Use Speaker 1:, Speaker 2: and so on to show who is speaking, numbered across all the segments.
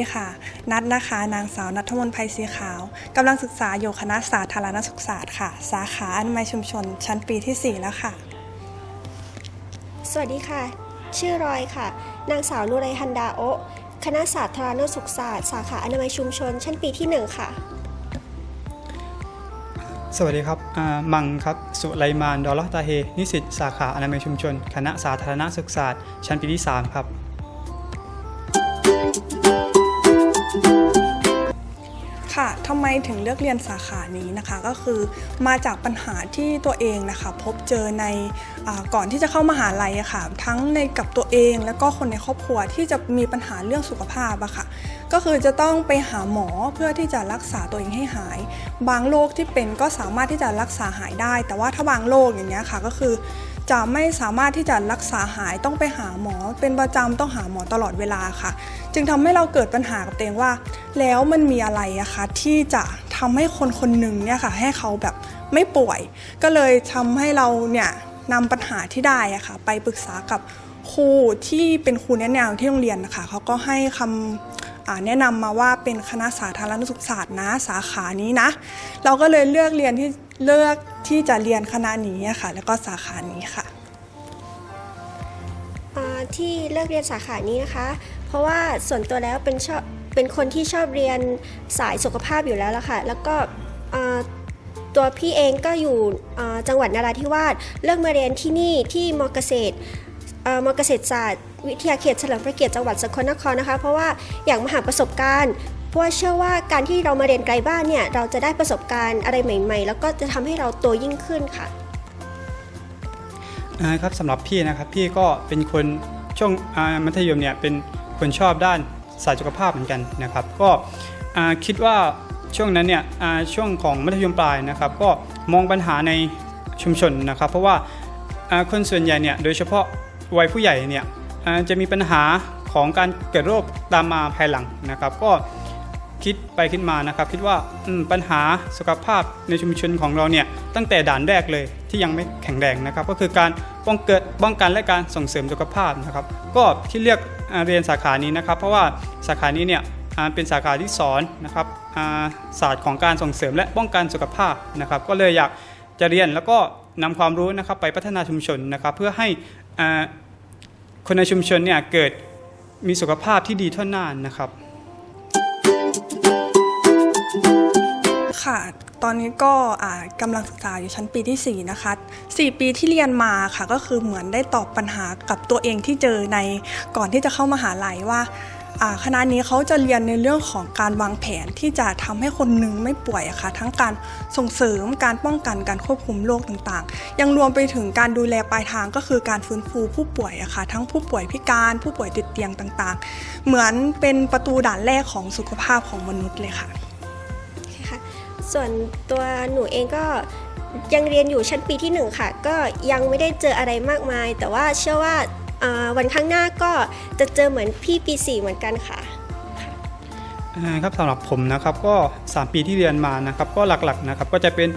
Speaker 1: วัสดีค่ะ นัดนะคะ นางสาวนัทมนต์ไพศรีขาวกำลังศึกษาอยู่คณะสาธารณสุขศาสตร์ค่ะ สาขาอนามัยชุมชน ชั้นปีที่ 4 แล้วค่ะ
Speaker 2: สวัสดีค่ะ ชื่อรอยค่ะ นางสาวนุไรฮันดาโอะคณะสาธารณสุขศาสตร์สาขาอนามัยชุมชน ชั้นปีที่ 1 ค่ะ
Speaker 3: สวัสดีครับอ่ามังครับ สุไลมาน ดอลลาร์ตาเฮ นิสิต สาขาอนามัยชุมชน คณะสาธารณสุขศาสตร์ ชั้นปีที่ 3 ครับ
Speaker 1: ค่ะทำไมถึงเลือกเรียนสาขานี้นะคะ ก็คือมาจากปัญหาที่ตัวเองนะคะ พบเจอในอก่อนที่จะเข้ามหาลัยอะค่ะ ทั้งในกับตัวเองแล้วก็คนในครอบครัวที่จะมีปัญหาเรื่องสุขภาพอะค่ะ ก็คือจะต้องไปหาหมอเพื่อที่จะรักษาตัวเองให้หาย บางโรคที่เป็นก็สามารถที่จะรักษาหายได้ แต่ว่าถ้าบางโรคอย่างเงี้ยค่ะก็คือ จะไม่สามารถที่จะรักษาหายต้องไปหาหมอ เป็นประจำต้องหาหมอตลอดเวลาค่ะ จึงทำให้เราเกิดปัญหากับตัวเองว่า แล้วมันมีอะไรอะคะที่จะทำให้คนคนหนึ่งเนี่ยค่ะให้เขาแบบไม่ป่วย ก็เลยทำให้เราเนี่ยนำปัญหาที่ได้อะค่ะไปปรึกษากับครูที่เป็นครูแนะแนวที่โรงเรียนนะคะเขาก็ให้คำอ่าแนะนำมาว่าเป็นคณะสาธารณสุขศาสตร์นะสาขานี้นะ เราก็เลยเลือกเรียนที่เลือกที่จะเรียนคณะนี้ค่ะ แล้วก็สาขานี้ค่ะ
Speaker 2: ที่เลือกเรียนสาขานี้นะคะ เพราะว่าส่วนตัวแล้วเป็นชอบเป็นคนที่ชอบเรียนสายสุขภาพอยู่แล้วละค่ะ แล้วก็ตัวพี่เองก็อยู่จังหวัดนราธิวาสเลือกมาเรียนที่นี่ที่มอเกษตรมอเกษตรศาสตร์ วิทยาเขตเฉลิมพระเกียรติจังหวัดสกลนครนะคะ เพราะว่าอยากมาหาประสบการณ์เพราะเชื่อว่าการที่เรามาเรียนไกลบ้านเนี่ยเราจะได้ประสบการณ์อะไรใหม่ ๆ แล้วก็จะทำให้เราโตยิ่งขึ้นค่ะ
Speaker 3: ครับสำหรับพี่นะครับพี่ก็เป็นคน ช่วงมัธยมเนี่ยเป็นคนชอบด้านสายสุขภาพเหมือนกันนะครับ ก็คิดว่าช่วงนั้นเนี่ยช่วงของมัธยมปลายนะครับ ก็มองปัญหาในชุมชนนะครับ เพราะว่าคนส่วนใหญ่เนี่ยโดยเฉพาะวัยผู้ใหญ่เนี่ยจะมีปัญหาของการเกิดโรคตามมาภายหลังนะครับ ก็ คิดไปคิดมานะครับ คิดว่าปัญหาสุขภาพในชุมชนของเราเนี่ยตั้งแต่ด่านแรกเลยที่ยังไม่แข็งแรงนะครับ ก็คือการป้องเกิดป้องกันและการส่งเสริมสุขภาพนะครับ ก็ที่เลือกเรียนสาขานี้นะครับ เพราะว่าสาขานี้เนี่ยเป็นสาขาที่สอนนะครับาศาสตร์ของการส่งเสริมและป้องกันสุขภาพนะครับ ก็เลยอยากจะเรียนแล้วก็นำความรู้นะครับไปพัฒนาชุมชนนะครับ เพื่อให้คนในชุมชนเนี่ยเกิดมีสุขภาพที่ดีทั่วหน้านะครับ
Speaker 1: ค่ะ ตอนนี้ก็กำลังศึกษาอยู่ชั้นปีที่ 4 นะคะ 4 ปีที่เรียนมาค่ะ ก็คือเหมือนได้ตอบปัญหากับตัวเองที่เจอในก่อนที่จะเข้ามาหาลัยว่าคณะนี้เขาจะเรียนในเรื่องของการวางแผนที่จะทำให้คนหนึ่งไม่ป่วยอะค่ะ ทั้งการส่งเสริมการป้องกันการควบคุมโรคต่างๆ ยังรวมไปถึงการดูแลปลายทางก็คือการฟื้นฟูผู้ป่วยอะค่ะ ทั้งผู้ป่วยพิการผู้ป่วยติดเตียงต่างๆ เหมือนเป็นประตูด่านแรกของสุขภาพของมนุษย์เลยค่ะ
Speaker 2: ส่วนตัวหนูเองก็ยังเรียนอยู่ชั้นปีที่หนึ่งค่ะ ก็ยังไม่ได้เจออะไรมากมาย แต่ว่าเชื่อว่าวันข้างหน้าก็จะเจอเหมือนพี่ปีสี่เหมือนกันค่ะ
Speaker 3: ครับสำหรับผมนะครับก็ 3 ปีที่เรียนมานะครับก็หลักๆนะครับก็จะเป็น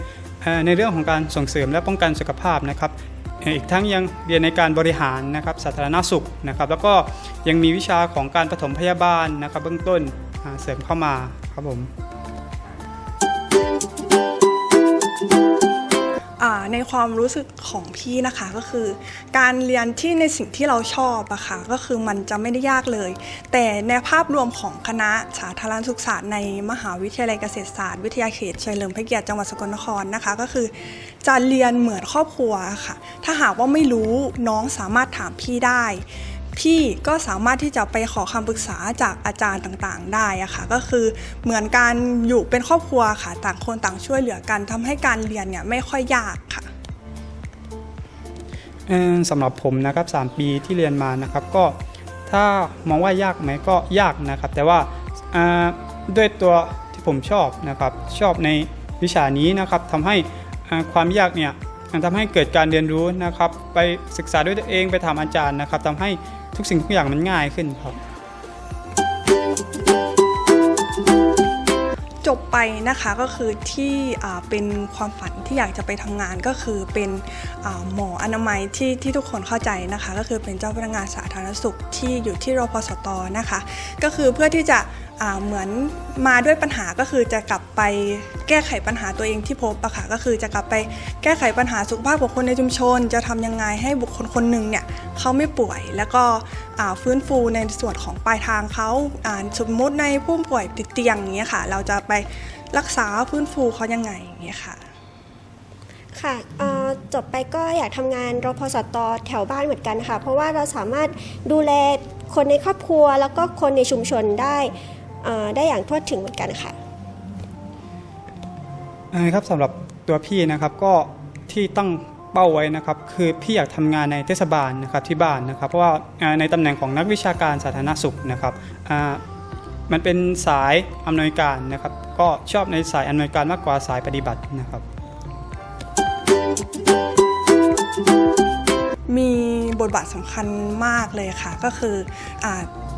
Speaker 3: ในเรื่องของการส่งเสริมและป้องกันสุขภาพนะครับอีกทั้งยังเรียนในการบริหารนะครับสาธารณสุขนะครับแล้วก็ยังมีวิชาของการปฐมพยาบาลนะครับ เบื้องต้นเสริมเข้ามาครับผม
Speaker 1: ในความรู้สึกของพี่นะคะก็คือ การเรียนที่ในสิ่งที่เราชอบอะค่ะก็คือมันจะไม่ได้ยากเลย แต่ในภาพรวมของคณะสาธารณสุขศาสตร์ในมหาวิทยาลัยเกษตรศาสตร์วิทยาเขตเฉลิมพระเกียรติจังหวัดสกลนครนะคะ ก็คือจะเรียนเหมือนครอบครัวค่ะ ถ้าหากว่าไม่รู้น้องสามารถถามพี่ได้ พี่ก็สามารถที่จะไปขอคำปรึกษาจากอาจารย์ต่างๆ ได้อะค่ะก็คือเหมือนการอยู่เป็นครอบครัวค่ะ ต่างคนต่างช่วยเหลือกันทำให้การเรียนเนี่ยไม่ค่อยยากค่ะ
Speaker 3: สำหรับผมนะครับ 3 ปีที่เรียนมานะครับก็ถ้ามองว่ายากไหมก็ยากนะครับ แต่ว่าด้วยตัวที่ผมชอบนะครับ ชอบในวิชานี้นะครับทำให้ความยากเนี่ย ทำให้เกิดการเรียนรู้นะครับ ไปศึกษาด้วยตัวเองไปถามอาจารย์นะครับทำให้ทุกสิ่งทุกอย่างมันง่ายขึ้นครับ
Speaker 1: จบไปนะคะก็คือที่เป็นความฝันที่อยากจะไปทำงานก็คือเป็นหมออนามัยที่ที่ทุกคนเข้าใจนะคะ ก็คือเป็นเจ้าพนักงานสาธารณสุขที่อยู่ที่รพสตนะคะ ก็คือเพื่อที่จะเหมือนมาด้วยปัญหาก็คือจะกลับไปแก้ไขปัญหาตัวเองที่พบอะค่ะก็คือจะกลับไปแก้ไขปัญหาสุขภาพของคนในชุมชน จะทำยังไงให้บุคคลคนหนึ่งเนี่ยเขาไม่ป่วยแล้วก็ฟื้นฟูในส่วนของปลายทางเขาาสมมุติในผู้ป่วยติดเตียงอย่างเงี้ยค่ะ เราจะไปรักษาฟื้นฟูเขายังไงอย่างเงี้ยค่ะ
Speaker 2: ค่ะจบไปก็อยากทำงานรพสตแถวบ้านเหมือนกันค่ะ เพราะว่าเราสามารถดูแลคนในครอบครัวแล้วก็คนในชุมชนได้ ได้อย่างทั่วถึงเหมือนกันค่ะ
Speaker 3: ครับสำหรับตัวพี่นะครับก็ที่ตั้งเป้าไว้นะครับ คือพี่อยากทำงานในเทศบาลนะครับที่บ้านนะครับ เพราะว่าในตำแหน่งของนักวิชาการสาธารณสุขนะครับมันเป็นสายอำนวยการนะครับ ก็ชอบในสายอำนวยการมากกว่าสายปฏิบัตินะครับ
Speaker 1: มีบทบาทสำคัญมากเลยค่ะ ก็คืออ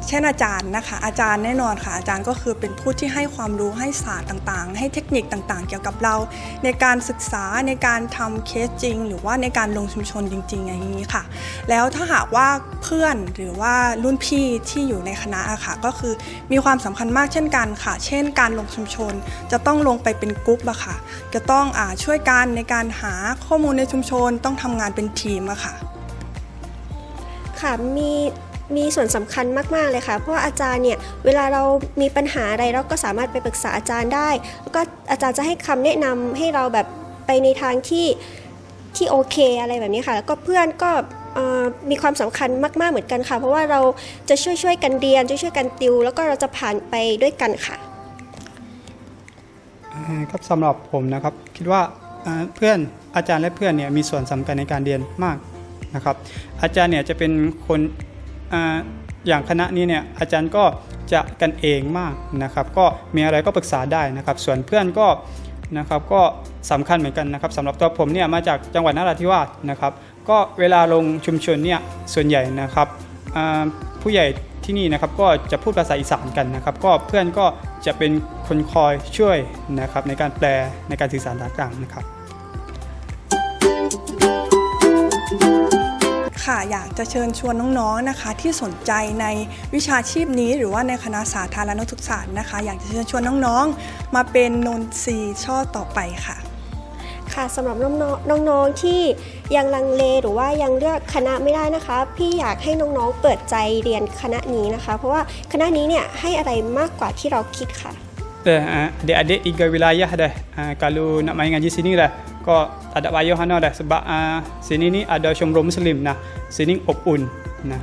Speaker 1: เช่นอาจารย์นะคะ อาจารย์แน่นอนค่ะ อาจารย์ก็คือเป็นผู้ที่ให้ความรู้ให้ศาสตร์ต่างๆ ให้เทคนิคต่างๆ เกี่ยวกับเรา ในการศึกษาในการทำเคสจริง หรือว่าในการลงชุมชนจริง ๆ อย่างนี้ค่ะ แล้วถ้าหากว่าเพื่อนหรือว่ารุ่นพี่ที่อยู่ในคณะอะค่ะก็คือมีความสำคัญมากเช่นกันค่ะ เช่น การลงชุมชน จะต้องลงไปเป็นกรุ๊ปอะค่ะ จะต้องอช่วยกันในการหาข้อมูลในชุมชนต้องทำงานเป็นทีมอะค่ะ
Speaker 2: ค่ะมีมีส่วนสำคัญมากๆเลยค่ะ เพราะว่าอาจารย์เนี่ยเวลาเรามีปัญหาอะไรเราก็สามารถไปปรึกษาอาจารย์ได้ แล้วก็อาจารย์จะให้คำแนะนำให้เราแบบไปในทางที่ที่โอเคอะไรแบบนี้ค่ะ แล้วก็เพื่อนก็มีความสำคัญมาก ๆเหมือนกันค่ะ เพราะว่าเราจะช่วยช่วยๆกันเรียนช่วยช่วยๆกันติว แล้วก็เราจะผ่านไปด้วยกันค่ะ
Speaker 3: ครับสำหรับผมนะครับคิดว่าอ่าเพื่อนอาจารย์และเพื่อนเนี่ยมีส่วนสำคัญในการเรียนมาก นะครับอาจารย์เนี่ยจะเป็นคนออย่างคณะนี้เนี่ยอาจารย์ก็จะกันเองมากนะครับก็มีอะไรก็ปรึกษาได้นะครับส่วนเพื่อนก็นะครับก็สำคัญเหมือนกันนะครับสำหรับตัวผมเนี่ยมาจากจังหวัดนราธิวาสนะครับก็เวลาลงชุมชนเนี่ยส่วนใหญ่นะครับผู้ใหญ่ที่นี่นะครับก็จะพูดภาษาอีสานกันนะครับ ก็เพื่อนก็จะเป็นคนคอยช่วยนะครับในการแปลในการสื่อสารต่างๆนะครับ
Speaker 1: ค่ะ อยากจะเชิญชวนน้องๆนะคะ ที่สนใจในวิชาชีพนี้ หรือว่าในคณะสาธารณสุขศาสตร์นะคะ อยากจะเชิญชวนน้องๆ มาเป็นนนทรีย์ช่อต่อไปค่ะ
Speaker 2: ค่ะสำหรับน้องๆน้องๆที่ยังลังเลหรือว่ายังเลือกคณะไม่ได้นะคะ พี่อยากให้น้องๆเปิดใจเรียนคณะนี้นะคะ เพราะว่าคณะนี้เนี่ยให้อะไรมากกว่าที่เราคิดค่ะ
Speaker 3: Eh, ah, adik-adik tiga wilayah dah. Ah, kalau nak main ngaji sini dah, kau tak ada payah mana dah sebab ah, sini ni ada syumrul muslim nah. Siniอบอุ่นนะ